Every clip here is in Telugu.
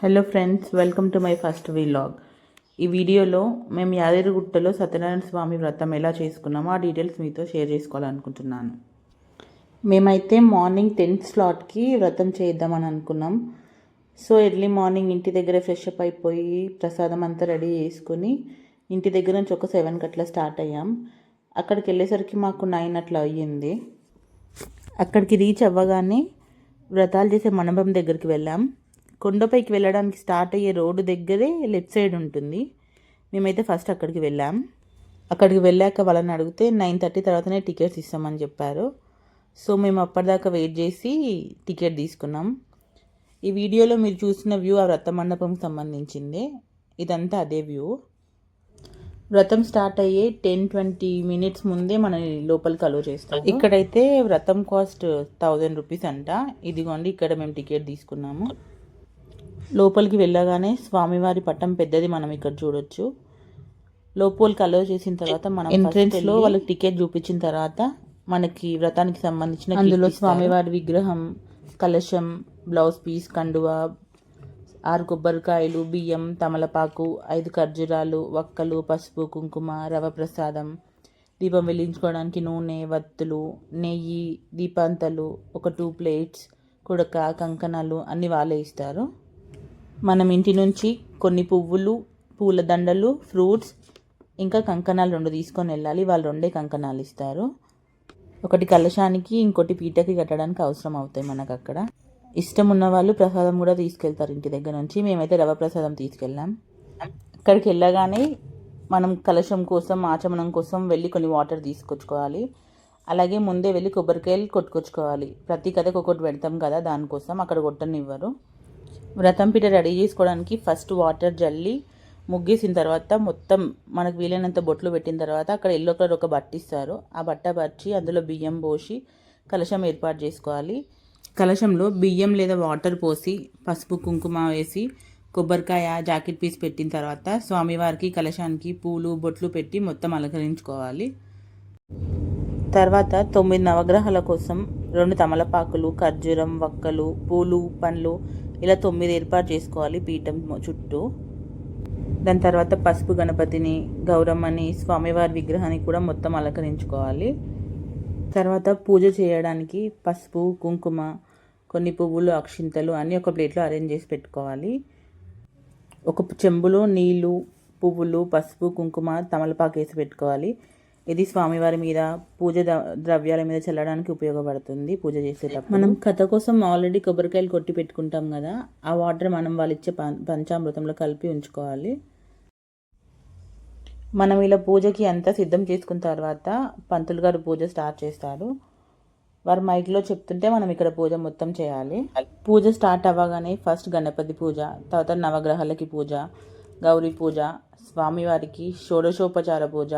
Hello friends welcome to my first vlog ఈ వీడియోలో మేము యాదగిరిగుట్టలో సత్యనారాయణ స్వామి వ్రతం ఎలా చేసుకున్నామో ఆ డీటెయిల్స్ మీతో షేర్ చేసుకోవాలనుకుంటున్నాను. మేమైతే మార్నింగ్ టెన్త్ స్లాట్కి వ్రతం చేద్దామని అనుకున్నాం. సో ఎర్లీ మార్నింగ్ ఇంటి దగ్గర ఫ్రెష్ అప్ అయిపోయి ప్రసాదం అంతా రెడీ చేసుకుని ఇంటి దగ్గర నుంచి ఒక సెవెన్కి అట్లా స్టార్ట్ అయ్యాం. అక్కడికి వెళ్ళేసరికి మాకు నైన్ అట్లా అయ్యింది. అక్కడికి రీచ్ అవ్వగానే వ్రతాలు చేసే మండపం దగ్గరికి వెళ్ళాం. కొండపైకి వెళ్ళడానికి స్టార్ట్ అయ్యే రోడ్డు దగ్గరే లెఫ్ట్ సైడ్ ఉంటుంది. మేమైతే ఫస్ట్ అక్కడికి వెళ్ళాం. అక్కడికి వెళ్ళాక వాళ్ళని అడిగితే నైన్ థర్టీ తర్వాతనే టికెట్స్ ఇస్తామని చెప్పారు. సో మేము అప్పటిదాకా వెయిట్ చేసి టికెట్ తీసుకున్నాం. ఈ వీడియోలో మీరు చూసిన వ్యూ ఆ వ్రత మండపంకి సంబంధించింది. ఇదంతా అదే వ్యూ. వ్రతం స్టార్ట్ అయ్యే టెన్ ట్వంటీ మినిట్స్ ముందే మన లోపలికి అలో చేస్తాం ఇక్కడైతే వ్రతం కాస్ట్ థౌజండ్ రూపీస్ అంట. ఇదిగోండి ఇక్కడ మేము టికెట్ తీసుకున్నాము. లోపలికి వెళ్ళగానే స్వామివారి పట్టం పెద్దది మనం ఇక్కడ చూడొచ్చు. లోపలికి అలో చేసిన తర్వాత మనం ఎంట్రెన్స్లో వాళ్ళకి టికెట్ చూపించిన తర్వాత మనకి వ్రతానికి సంబంధించిన అందులో స్వామివారి విగ్రహం కలశం బ్లౌజ్ పీస్ కండువా ఆరు కొబ్బరికాయలు బియ్యం తమలపాకు ఐదు ఖర్జూరాలు వక్కలు పసుపు కుంకుమ రవ ప్రసాదం దీపం వెలిగించుకోవడానికి నూనె వత్తులు నెయ్యి దీపాంతలు ఒక టూ ప్లేట్స్ కుడక కంకణాలు అన్నీ వాళ్ళే ఇస్తారు. మనం ఇంటి నుంచి కొన్ని పువ్వులు పూలదండలు ఫ్రూట్స్ ఇంకా కంకణాలు రెండు తీసుకొని వెళ్ళాలి. వాళ్ళు రెండే కంకణాలు ఇస్తారు. ఒకటి కలశానికి ఇంకోటి పీటకి కట్టడానికి అవసరం అవుతాయి మనకు అక్కడ ఇష్టం ఉన్న వాళ్ళు ప్రసాదం కూడా తీసుకెళ్తారు ఇంటి దగ్గర నుంచి. మేమైతే రవ ప్రసాదం తీసుకెళ్ళాం. అక్కడికి వెళ్ళగానే మనం కలశం కోసం ఆచమనం కోసం వెళ్ళి కొన్ని వాటర్ తీసుకొచ్చుకోవాలి. అలాగే ముందే వెళ్ళి కొబ్బరికాయలు కొట్టుకొచ్చుకోవాలి. ప్రతి కథకు ఒకటి పెడతాం కదా దానికోసం. అక్కడ కొట్టనివ్వరు. వ్రతం పీట రెడీ చేసుకోవడానికి ఫస్ట్ వాటర్ జల్లి ముగ్గేసిన తర్వాత మొత్తం మనకు వీలైనంత బొట్లు పెట్టిన తర్వాత అక్కడ ఎల్లో కలర్ ఒక బట్ట ఇస్తారు. ఆ బట్ట పరిచి అందులో బియ్యం పోసి కలశం ఏర్పాటు చేసుకోవాలి. కలశంలో బియ్యం లేదా వాటర్ పోసి పసుపు కుంకుమ వేసి కొబ్బరికాయ జాకెట్ పీస్ పెట్టిన తర్వాత స్వామివారికి కలశానికి పూలు బొట్లు పెట్టి మొత్తం అలంకరించుకోవాలి. తర్వాత తొమ్మిది నవగ్రహాల కోసం రెండు తమలపాకులు ఖర్జూరం వక్కలు పూలు పండ్లు ఇలా తొమ్మిది ఏర్పాటు చేసుకోవాలి పీఠం చుట్టూ. దాని తర్వాత పసుపు గణపతిని గౌరమ్మని స్వామివారి విగ్రహాన్ని కూడా మొత్తం అలంకరించుకోవాలి. తర్వాత పూజ చేయడానికి పసుపు కుంకుమ కొన్ని పువ్వులు అక్షింతలు అన్నీ ఒక ప్లేట్లో అరేంజ్ చేసి పెట్టుకోవాలి. ఒక చెంబులో నీళ్ళు పువ్వులు పసుపు కుంకుమ తమలపాకు వేసి పెట్టుకోవాలి. ఇది స్వామివారి మీద పూజ ద్రవ్యాల మీద చల్లడానికి ఉపయోగపడుతుంది పూజ చేసేటప్పుడు. మనం కథ కోసం ఆల్రెడీ కొబ్బరికాయలు కొట్టి పెట్టుకుంటాం కదా ఆ వాటర్ మనం వాళ్ళు ఇచ్చే పంచామృతంలో కలిపి ఉంచుకోవాలి. మనం ఇలా పూజకి అంతా సిద్ధం చేసుకున్న తర్వాత పంతులు గారు పూజ స్టార్ట్ చేస్తారు. వారు మైక్లో చెప్తుంటే మనం ఇక్కడ పూజ మొత్తం చేయాలి. పూజ స్టార్ట్ అవ్వగానే ఫస్ట్ గణపతి పూజ తర్వాత నవగ్రహాలకి పూజ గౌరీ పూజ స్వామివారికి షోడశోపచార పూజ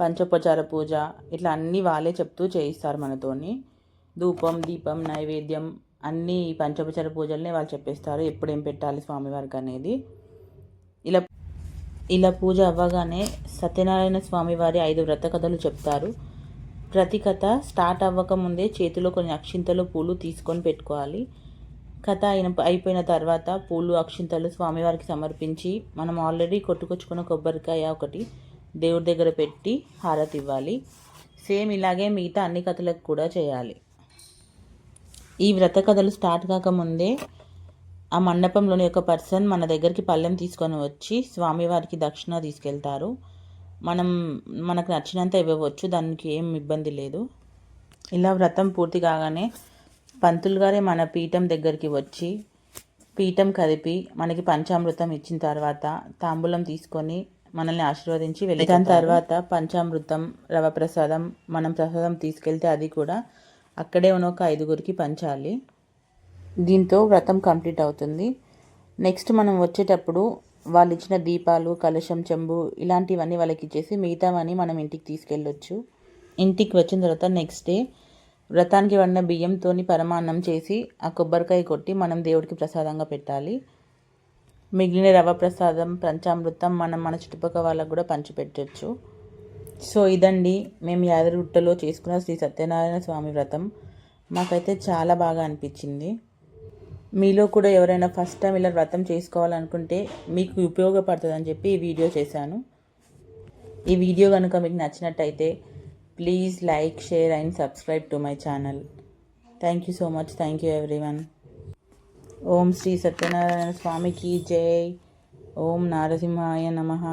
పంచోపచార పూజ ఇట్లా అన్నీ వాళ్ళే చెప్తూ చేయిస్తారు మనతోని. ధూపం దీపం నైవేద్యం అన్నీ పంచోపచార పూజలనే వాళ్ళు చెప్పేస్తారు. ఎప్పుడు ఏం పెట్టాలి స్వామివారికి అనేది. ఇలా ఇలా పూజ అవ్వగానే సత్యనారాయణ స్వామివారి ఐదు వ్రత కథలు చెప్తారు. ప్రతి కథ స్టార్ట్ అవ్వకముందే చేతిలో కొన్ని అక్షింతలు పూలు తీసుకొని పెట్టుకోవాలి. కథ అయిన అయిపోయిన తర్వాత పూలు అక్షింతలు స్వామివారికి సమర్పించి మనం ఆల్రెడీ కొట్టుకొచ్చుకున్న కొబ్బరికాయ ఒకటి దేవుడి దగ్గర పెట్టి హారతి ఇవ్వాలి. సేమ్ ఇలాగే మిగతా అన్ని కథలకు కూడా చేయాలి. ఈ వ్రత కథలు స్టార్ట్ కాకముందే ఆ మండపంలోని ఒక పర్సన్ మన దగ్గరికి పళ్ళెం తీసుకొని వచ్చి స్వామివారికి దక్షిణ తీసుకెళ్తారు. మనం మనకు నచ్చినంత ఇవ్వవచ్చు దానికి ఏం ఇబ్బంది లేదు. ఇలా వ్రతం పూర్తి కాగానే పంతులు గారే మన పీఠం దగ్గరికి వచ్చి పీఠం కదిపి మనకి పంచామృతం ఇచ్చిన తర్వాత తాంబూలం తీసుకొని మనల్ని ఆశీర్వదించి వెళ్ళి దాని తర్వాత పంచామృతం రవ ప్రసాదం మనం ప్రసాదం తీసుకెళ్తే అది కూడా అక్కడే ఉన్న ఒక ఐదుగురికి పంచాలి. దీంతో వ్రతం కంప్లీట్ అవుతుంది. నెక్స్ట్ మనం వచ్చేటప్పుడు వాళ్ళు ఇచ్చిన దీపాలు కలశం చెంబు ఇలాంటివన్నీ వాళ్ళకి ఇచ్చేసి మిగతావన్నీ మనం ఇంటికి తీసుకెళ్ళొచ్చు. ఇంటికి వచ్చిన తర్వాత నెక్స్ట్ డే వ్రతానికి వండిన బియ్యంతో పరమాన్నం చేసి ఆ కొబ్బరికాయ కొట్టి మనం దేవుడికి ప్రసాదంగా పెట్టాలి. మిగిలిన రవ ప్రసాదం పంచామృతం మనం మన చుట్టుపక్కల వాళ్ళకు కూడా పంచిపెట్టచ్చు. సో ఇదండి మేము యాదగిరిగుట్టలో చేసుకున్న శ్రీ సత్యనారాయణ స్వామి వ్రతం. మాకైతే చాలా బాగా అనిపించింది. మీలో కూడా ఎవరైనా ఫస్ట్ టైం ఇలా వ్రతం చేసుకోవాలనుకుంటే మీకు ఉపయోగపడుతుందని చెప్పి ఈ వీడియో చేశాను. ఈ వీడియో కనుక మీకు నచ్చినట్టయితే please like share and subscribe to my channel thank you so much thank you everyone ఓం శ్రీ సత్యనారాయణ స్వామికి జై ఓం నారసింహాయ నమః